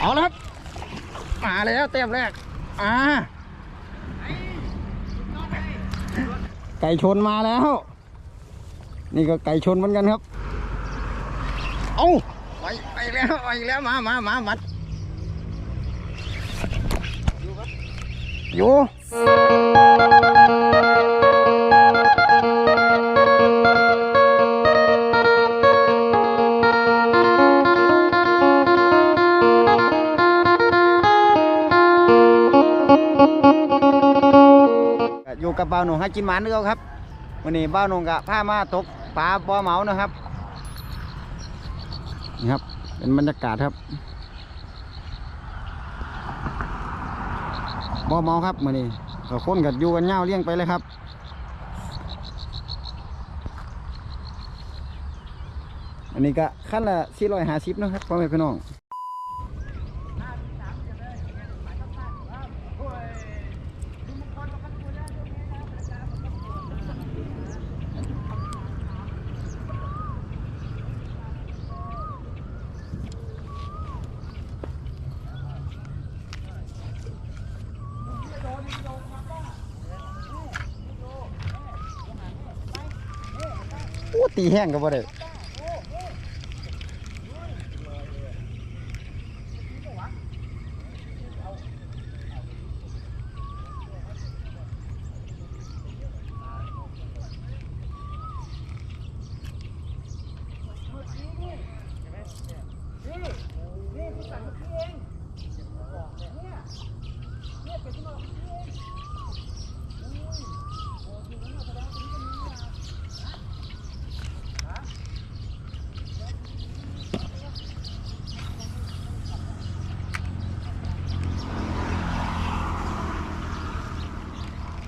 เอาแล้วครับมาแล้วเต็มแรกอ่าไก่ชนมาแล้ว นี่ก็ไก่ชนเหมือนกันครับ เอาไปไปแล้วไปแล้วมามามามัดอยู่ บบ่าวหนุ่มให้กินหมานเดียครับวันนี้บ่าวหนุ่มกับผ้ามาตกปลาปอเหมานะครับนี่ครับ เป็นบรรยากาศครับบ่เมาครับมื่อนี้ก็คนกับอยู่กันเงาเลี้ยงไปเลยครับอันนี้ก็ขั้นละสี่ร้อยห้าสิบนะครับพ่อแม่พี่น้อง โอ้ ตีแห้งก็บ่ได้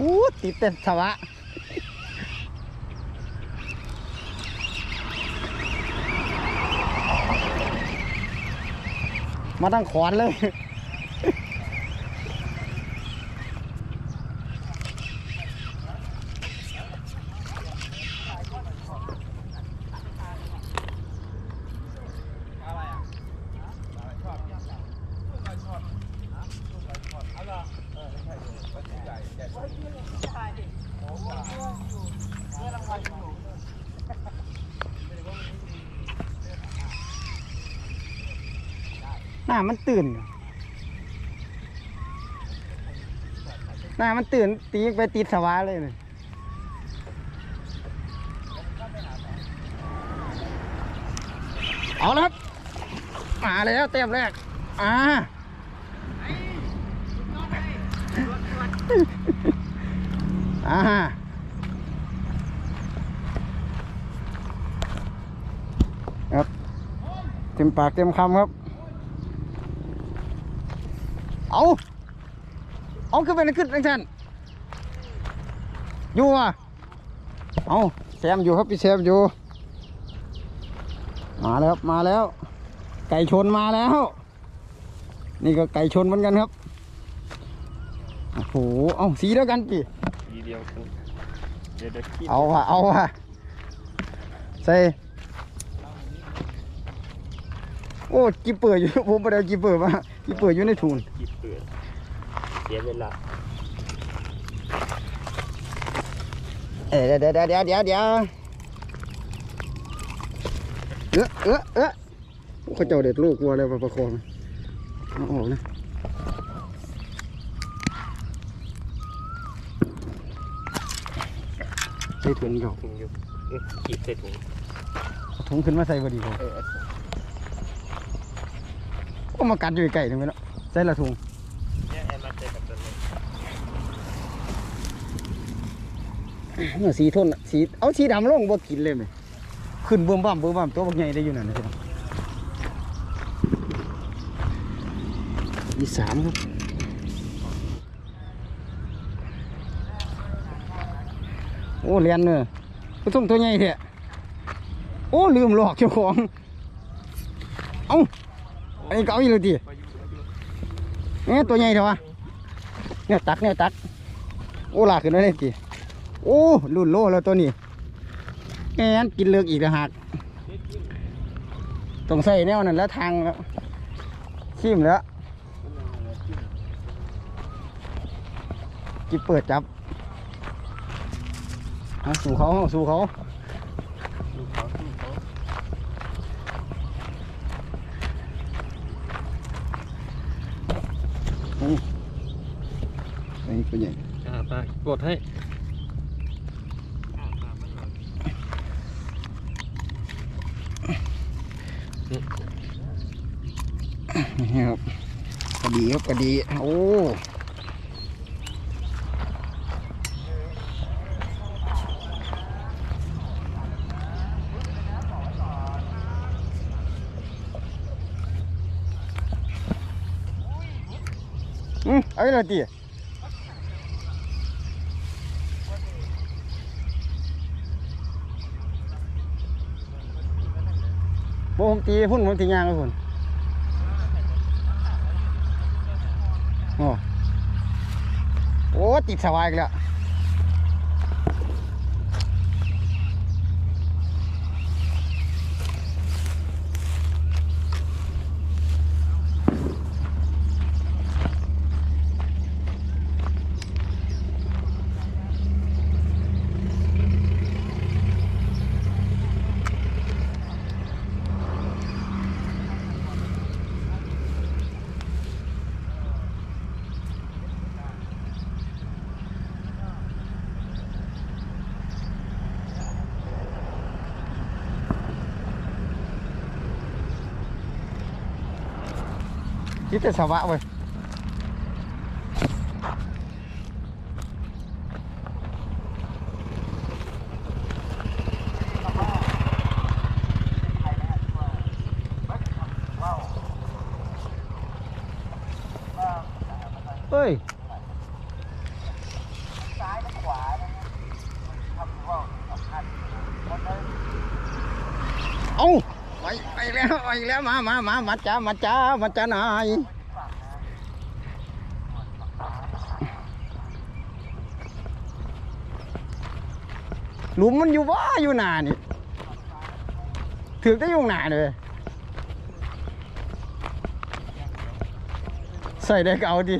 อ้ติดเต็มสวะมาตั้งขอนเลย น้ามันตื่นหน้ามันตื่นตีไปติดสวะเลยเลยเอาแล้วครับมาแล้วเต็มแรกอ่าอ่าครับเต็มปากเต็มคำครับ เอาเอาขึ้นไปนะขึ้นทังท่านอยู่อะเอาแซมอยู่ครับพี่แซมอยู่ มาแล้วครับมาแล้ว ไก่ชนมาแล้ว นี่ก็ไก่ชนเหมือนกันครับโอ้โหเอาสีเดียวกันปีทีเดียวกันเดี๋ยวเดี๋ยวคิดเอาว่ะเอาว่ะใส่โอ้จิบเปิดอยู่ผมไปเอาจิบเปิดมาจิบเปิดอยู่ในถุงคิดเปลือเสียเวลาเอ้ยเดี๋ยวเดี๋ยวเดี๋ยวเดี๋ยวเดี๋ยวเออเออเออโอ้เขาเจ้าเด็ดลูกวัวเลยมาประคองเอาออกนะใส่ถุงเก่ถุงอยู่เอ๊ะขีดใส่ถุงถุงขึ้นมาใส่พอดีเออโอ้มากัดอยู่ไก่นึงไปแล้วใส่ละถุง เนี่ยไอ้มาใส่กับตัวนี้ เมื่อสีทนสีเอาสีดำลงบ่กินเลยไหมขึ้นเบิ่มบ้ามเบิ่มบ้ามตัวบักใหญ่ได้อยู่นั่นนะครับมีสามครับโอ้เรียนเนอะผู้ชมตัวใหญ่เถอะโอ้ลืมหลอกเจ้าของเอ้าอันนี้เกเอาอีกเลยทีเนี่ยตัวใหญ่เถอะวะเนี่ยตักเนี่ยตักโอ้ลากขึ้นมาเลยที โอ้รุ่นโลแล้วตัวนี้แอนกินเลือกอีกแล้วหากต้องใส่แนวนั้นแล้วทางแล้วชิมแล้วจิบเปิดจับสู่เขาสู่เขาดูเขาดูเขาอันนี้เป็นใหญ่อ่าไปกดให้ นี่ครับกระดีครับกระดี โอ้อืมเอาเลยตี ผมตีพุ่นผมตียางไปพุ่นโอ้โอ้ติดสบายอีกแล้ว คิดแต่สวะเว้ยเฮ้ย เอาไปไปแล้วไปแล้ว มามามามาจ้ามาจ้ามาจ้านายหลุมมันอยู่ว่าอยู่หนานี่ถือได้อยู่หนาเลยใส่ได้ก็เอาดี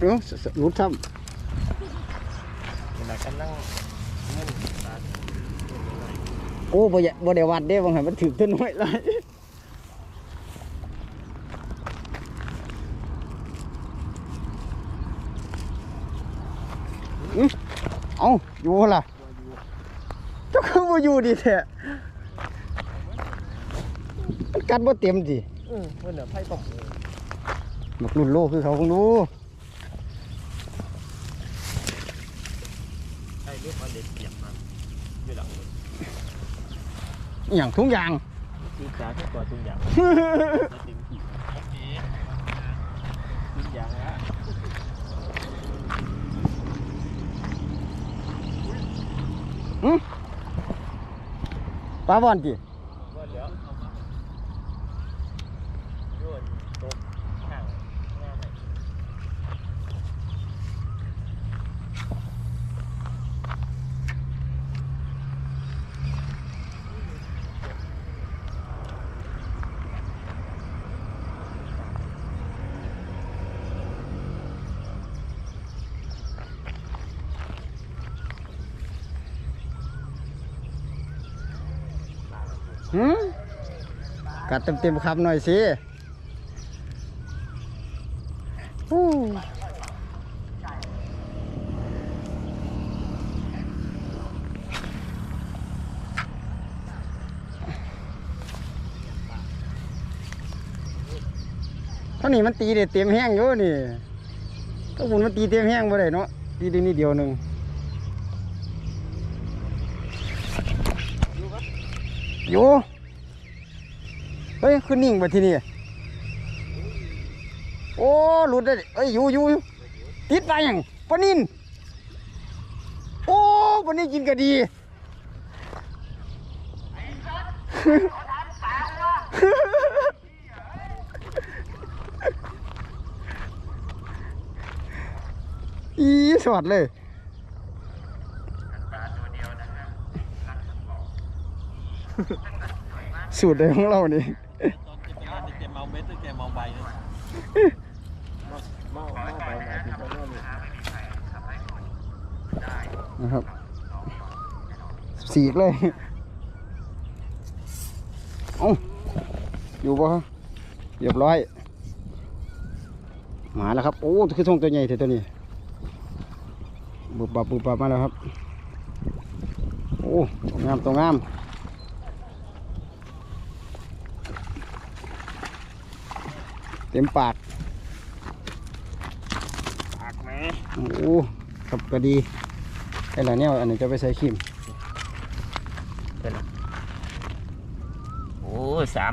เอ้าสสหลุดทเวลากันนั่งนั่งตาำโอ้บ่อยบ่ได้วัดเด้บางหันมันถือต้นไม้ไรอื้อเอาอยู่ล่ะเจ้าคือบ่อยู่ดีแท้มันกัดบ่เต็มดิเออเพื่อนเดี๋ยวไพ่ตกบักรุ่นโลคือเขาคงรู้ ไอ้ลูกมันเด็ดเสียบมาอยู่หลังรถ อหย่างทุกอย่างคือจ้าแค่ตัวตุ้งยางไม่ติมขี่ตุ้งยางแล้วปลาบอนจิ ว่าเดี๋ยวเอามาโยนตกห่างหน้าไหน หืมกัดเต็มๆคำหน่อยสิโอ้เท่านี้มันตีได้เต็มแห้งอยู่นี่ถ้าบุญมันตีเต็มแห้งบ่ได้เนาะตีได้นิดเดียวหนึ่ง อยู่เฮ้ยขึ้นนิ่งไปที่นี่โอ้หลุดได้เอ้ยอยู่อยู่ติดไปยังปนินโอ้ปนินกินก็ดีอีสวัสดเลย สูตรเดิมของเรานี่ตอนะเป็นร้านแกเมาเม็ดหรือแกเมาใบเนี่ยเมาเมาใบไหนที่เขาเล่นนะครับสีกเลยเอ้าอยู่ปะเรียบร้อย มาแล้วครับ โอ้คือทรงตัวใหญ่เถอะตัวนี้บุบบับบุบบับมาแล้วครับ โอ้ตัวงามตัวงาม เต็มปาก ปากไหมโอ้ครับก็ดีไอ้หล่ะเนี่ยอันนี้จะไปใส่ครีมโอ้สาม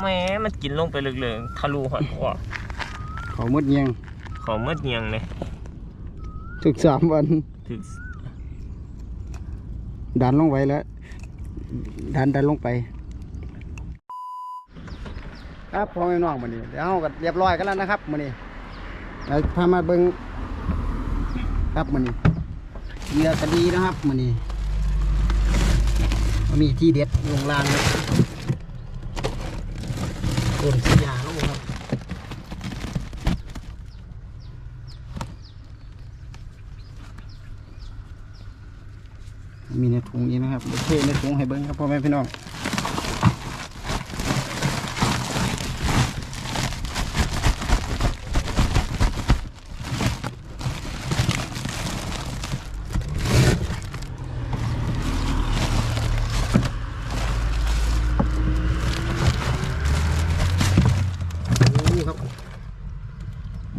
แหม่มันกินลงไปลึกๆทะลุหัวหัวเขามืดเงียงเขาเมื่อเนียงเลยถึกสามวันถึงดันลงไปแล้ว ดันดันลงไป ครับพ่อแม่น้องมันนี้เดี๋ยวเราก็เรียบร้อยกันแล้วนะครับมันนี้เราพามาเบิ้งครับมันนี้เหยื่อกระดีนะครับมันนี้มีที่เด็ดลงล่างครับต้นสียาล้วครับมีในถุงนี้นะครับโอเคในถุงให้เบิ้งครับพ่อแม่พี่น้องโอ้ครับ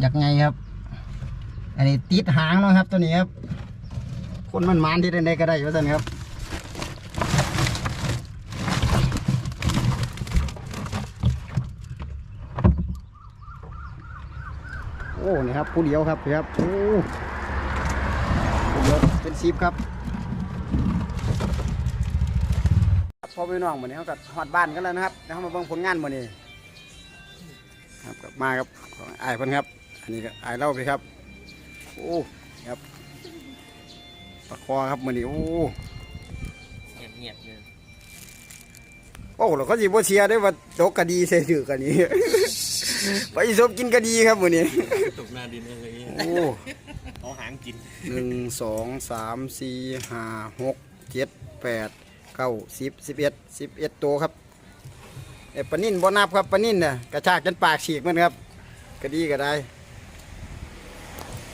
อยากไงครับ อันนี้ติดหางนะครับ ตัวนี้ครับ คนมันมานที่ใดๆก็ได้ว่าสันครับโอ้นี่ครับผู้เดียวครับครับโอ้ผู้เดียวเป็นซีบครับพอพี่น้องเหมือนนี้เขาก็ฮอดบ้านกันแล้วนะครับแล้วเขามาเบิ่งผลงานมื้อนี้ครับมาครับของอายเพิ่นครับ อันนี้ก็อายเล่าไปครับ โอ้ครับปลาคอครับมือนี้โอ้เงียบๆเลยโอ้เราก็สิบ่เชียร์ได้ว่าตกกะดีใส่ถือกะนี้ไปสบกินกะดีครับมือนี้ตกหน้าดินอะไรอย่างเงี้ยโอ้เอาหางกินหนึ่งสองสามสี่ห้าหกเจ็ดแปดเก้าสิบสิบเอ็ดสิบเอ็ดตัวครับเอ้ปลานิ่นบ่นับครับปลานิ่นน่ะกระชากจนปากฉีกมันครับกะดีก็ได้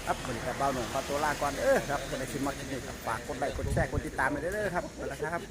ครับบริการเบาหนุ่มขอตัวลาก่อนเออครับจะได้ชิมมาคลิปนี้ครับฝากกดไลค์กดแชร์กดติดตามไปเรื่อยๆครับไปแล้วครับ